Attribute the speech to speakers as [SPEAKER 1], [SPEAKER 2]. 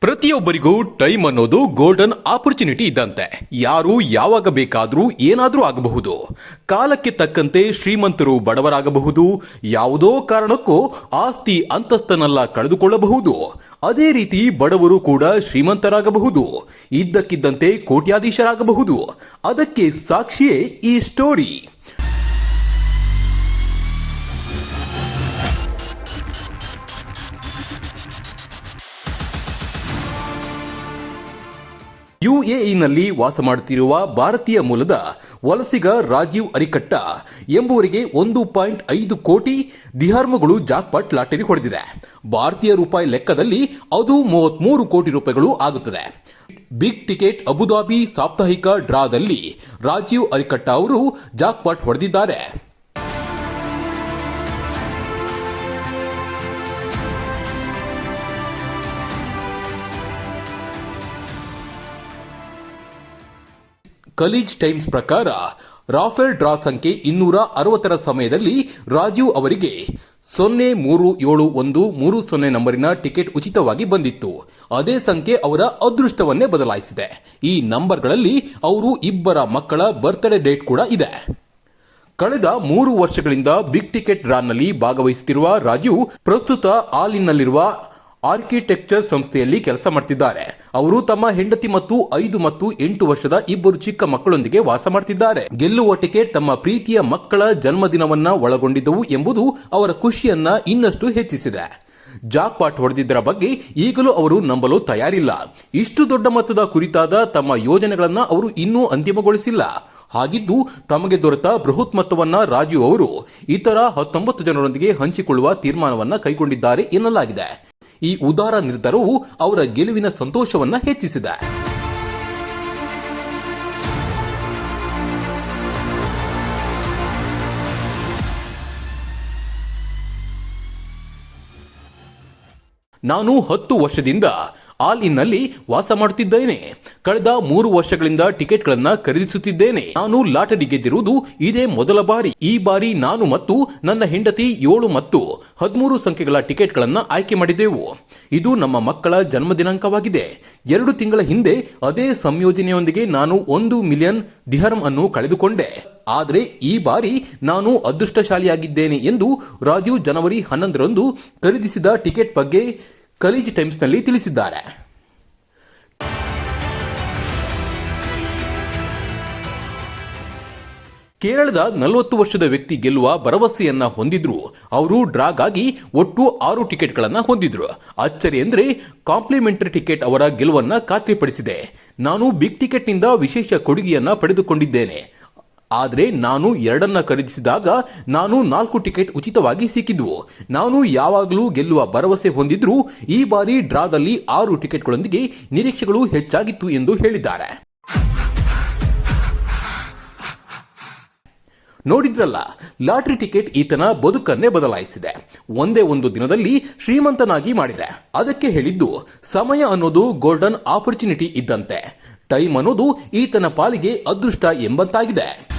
[SPEAKER 1] ಪ್ರತಿಯೊಬ್ಬರಿಗೂ ಟೈಮ್ ಅನ್ನೋದು golden opportunity ಇದ್ದಂತೆ. ಯಾರು ಯಾವಾಗ ಬೇಕಾದರೂ ಏನಾದರೂ ಆಗಬಹುದು. ಕಾಲಕ್ಕೆ ತಕ್ಕಂತೆ ಶ್ರೀಮಂತರು ಬಡವರಾಗಬಹುದು. ಯಾವುದೋ ಕಾರಣಕ್ಕೂ ಆಸ್ತಿ ಅಂತಸ್ತನ್ನೆಲ್ಲ ಕಳೆದುಕೊಳ್ಳಬಹುದು. ಅದೇ ರೀತಿ ಬಡವರು ಕೂಡ ಶ್ರೀಮಂತರಾಗಬಹುದು. ಇದ್ದಕ್ಕಿದ್ದಂತೆ ಕೋಟ್ಯಾಧೀಶರಾಗಬಹುದು. ಅದಕ್ಕೆ ಸಾಕ್ಷಿಯೇ ಈ ಸ್ಟೋರಿ. ಯುಎಇನಲ್ಲಿ ವಾಸ ಮಾಡುತ್ತಿರುವ ಭಾರತೀಯ ಮೂಲದ ವಲಸಿಗ ರಾಜೀವ್ ಅರಿಕಟ್ಟ ಎಂಬುವರಿಗೆ ಒಂದು ಪಾಯಿಂಟ್ ಐದು ಕೋಟಿ ದಿಹಾರ್ಮಗಳು ಜಾಕ್ಪಾಟ್ ಲಾಟರಿ ಹೊಡೆದಿದೆ. ಭಾರತೀಯ ರೂಪಾಯಿ ಲೆಕ್ಕದಲ್ಲಿ ಅದು ಮೂವತ್ಮೂರು ಕೋಟಿ ರೂಪಾಯಿಗಳು ಆಗುತ್ತದೆ. ಬಿಗ್ ಟಿಕೆಟ್ ಅಬುದಾಬಿ ಸಾಪ್ತಾಹಿಕ ಡ್ರಾದಲ್ಲಿ ರಾಜೀವ್ ಅರಿಕಟ್ಟ ಅವರು ಜಾಕ್ಪಾಟ್ ಹೊಡೆದಿದ್ದಾರೆ. ಕಲೀಜ್ ಟೈಮ್ಸ್ ಪ್ರಕಾರ ರಾಫೆಲ್ ಡ್ರಾ ಸಂಖ್ಯೆ ಇನ್ನೂರ ಅರವತ್ತರ ಸಮಯದಲ್ಲಿ ರಾಜೀವ್ ಅವರಿಗೆ ಸೊನ್ನೆ ಮೂರು ಏಳು ಒಂದು ಮೂರು ಸೊನ್ನೆ ನಂಬರಿನ ಟಿಕೆಟ್ ಉಚಿತವಾಗಿ ಬಂದಿತ್ತು. ಅದೇ ಸಂಖ್ಯೆ ಅವರ ಅದೃಷ್ಟವನ್ನೇ ಬದಲಾಯಿಸಿದೆ. ಈ ನಂಬರ್ಗಳಲ್ಲಿ ಅವರು ಇಬ್ಬರ ಮಕ್ಕಳ ಬರ್ತ್ಡೇ ಡೇಟ್ ಕೂಡ ಇದೆ. ಕಳೆದ ಮೂರು ವರ್ಷಗಳಿಂದ ಬಿಗ್ ಟಿಕೆಟ್ ರಾನ್ನಲ್ಲಿ ಭಾಗವಹಿಸುತ್ತಿರುವ ರಾಜೀವ್ ಪ್ರಸ್ತುತ ಆಲಿನ್ನಲ್ಲಿರುವ ಆರ್ಕಿಟೆಕ್ಚರ್ ಸಂಸ್ಥೆಯಲ್ಲಿ ಕೆಲಸ ಮಾಡ್ತಿದ್ದಾರೆ. ಅವರು ತಮ್ಮ ಹೆಂಡತಿ ಮತ್ತು ಐದು ಮತ್ತು ಎಂಟು ವರ್ಷದ ಇಬ್ಬರು ಚಿಕ್ಕ ಮಕ್ಕಳೊಂದಿಗೆ ವಾಸ ಮಾಡ್ತಿದ್ದಾರೆ. ಗೆಲ್ಲುವ ಟಿಕೆಟ್ ತಮ್ಮ ಪ್ರೀತಿಯ ಮಕ್ಕಳ ಜನ್ಮದಿನವನ್ನ ಒಳಗೊಂಡಿದ್ದವು ಎಂಬುದು ಅವರ ಖುಷಿಯನ್ನ ಇನ್ನಷ್ಟು ಹೆಚ್ಚಿಸಿದೆ. ಜಾಕ್ ಪಾಟ್ ಹೊಡೆದಿದ್ದರ ಬಗ್ಗೆ ಈಗಲೂ ಅವರು ನಂಬಲು ತಯಾರಿಲ್ಲ. ಇಷ್ಟು ದೊಡ್ಡ ಮೊತ್ತದ ಕುರಿತಾದ ತಮ್ಮ ಯೋಜನೆಗಳನ್ನು ಅವರು ಇನ್ನೂ ಅಂತಿಮಗೊಳಿಸಿಲ್ಲ. ಹಾಗಿದ್ದು ತಮಗೆ ದೊರೆತ ಬೃಹತ್ ಮೊತ್ತವನ್ನ ರಾಜೀವ್ ಅವರು ಇತರ ಹತ್ತೊಂಬತ್ತು ಜನರೊಂದಿಗೆ ಹಂಚಿಕೊಳ್ಳುವ ತೀರ್ಮಾನವನ್ನ ಕೈಗೊಂಡಿದ್ದಾರೆ ಎನ್ನಲಾಗಿದೆ. ಈ ಉದಾರ ನಿರ್ಧಾರವು ಅವರ ಗೆಲುವಿನ ಸಂತೋಷವನ್ನ ಹೆಚ್ಚಿಸಿದೆ. ನಾನು ಹತ್ತು ವರ್ಷದಿಂದ ಆಲ್ ಇನ್ನಲ್ಲಿ ವಾಸ ಮಾಡುತ್ತಿದ್ದೇನೆ. ಕಳೆದ ಮೂರು ವರ್ಷಗಳಿಂದ ಟಿಕೆಟ್ಗಳನ್ನು ಖರೀದಿಸುತ್ತಿದ್ದೇನೆ. ನಾನು ಲಾಟರಿ ಗೆದ್ದಿರುವುದು ಇದೇ ಮೊದಲ ಬಾರಿ. ಈ ಬಾರಿ ನಾನು ಮತ್ತು ನನ್ನ ಹೆಂಡತಿ ಏಳು ಮತ್ತು ಹದಿಮೂರು ಸಂಖ್ಯೆಗಳ ಟಿಕೆಟ್ಗಳನ್ನು ಆಯ್ಕೆ ಮಾಡಿದ್ದೆವು ಇದು ನಮ್ಮ ಮಕ್ಕಳ ಜನ್ಮ ದಿನಾಂಕವಾಗಿದೆ ಎರಡು ತಿಂಗಳ ಹಿಂದೆ ಅದೇ ಸಂಯೋಜನೆಯೊಂದಿಗೆ ನಾನು ಒಂದು ಮಿಲಿಯನ್ ದಿಹರ್ಮ್ ಅನ್ನು ಕಳೆದುಕೊಂಡೆ. ಆದರೆ ಈ ಬಾರಿ ನಾನು ಅದೃಷ್ಟಶಾಲಿಯಾಗಿದ್ದೇನೆ ಎಂದು ರಾಜೀವ್ ಜನವರಿ ಹನ್ನೊಂದರಂದು ಖರೀದಿಸಿದ ಟಿಕೆಟ್ ಬಗ್ಗೆ ಕಲೀಜ್ ಟೈಮ್ಸ್ನಲ್ಲಿ ತಿಳಿಸಿದ್ದಾರೆ. ಕೇರಳದ ನಲವತ್ತು ವರ್ಷದ ವ್ಯಕ್ತಿ ಗೆಲ್ಲುವ ಭರವಸೆಯನ್ನ ಹೊಂದಿದ್ರು. ಅವರು ಡ್ರಾಗಾಗಿ ಒಟ್ಟು ಆರು ಟಿಕೆಟ್ಗಳನ್ನು ಹೊಂದಿದ್ರು. ಅಚ್ಚರಿ ಅಂದ್ರೆ ಕಾಂಪ್ಲಿಮೆಂಟರಿ ಟಿಕೆಟ್ ಅವರ ಗೆಲುವನ್ನ ಖಾತ್ರಿಪಡಿಸಿದೆ. ನಾನು ಬಿಗ್ ಟಿಕೆಟ್ನಿಂದ ವಿಶೇಷ ಕೊಡುಗೆಯನ್ನ ಪಡೆದುಕೊಂಡಿದ್ದೇನೆ. ಆದರೆ ನಾನು ಎರಡನ್ನ ಖರೀದಿಸಿದಾಗ ನಾನು ನಾಲ್ಕು ಟಿಕೆಟ್ ಉಚಿತವಾಗಿ ಸಿಕ್ಕಿದ್ವು. ನಾನು ಯಾವಾಗಲೂ ಗೆಲ್ಲುವ ಭರವಸೆ ಹೊಂದಿದ್ರೂ ಈ ಬಾರಿ ಡ್ರಾದಲ್ಲಿ ಆರು ಟಿಕೆಟ್ಗಳೊಂದಿಗೆ ನಿರೀಕ್ಷೆಗಳು ಹೆಚ್ಚಾಗಿತ್ತು ಎಂದು ಹೇಳಿದ್ದಾರೆ. ನೋಡಿದ್ರಲ್ಲ, ಲಾಟ್ರಿ ಟಿಕೆಟ್ ಈತನ ಬದುಕನ್ನೇ ಬದಲಾಯಿಸಿದೆ. ಒಂದೇ ಒಂದು ದಿನದಲ್ಲಿ ಶ್ರೀಮಂತನಾಗಿ ಮಾಡಿದೆ. ಅದಕ್ಕೆ ಹೇಳಿದ್ದು, ಸಮಯ ಅನ್ನೋದು ಗೋಲ್ಡನ್ ಆಪರ್ಚುನಿಟಿ ಇದ್ದಂತೆ. ಟೈಮ್ ಅನ್ನೋದು ಈತನ ಪಾಲಿಗೆ ಅದೃಷ್ಟ ಎಂಬಂತಾಗಿದೆ.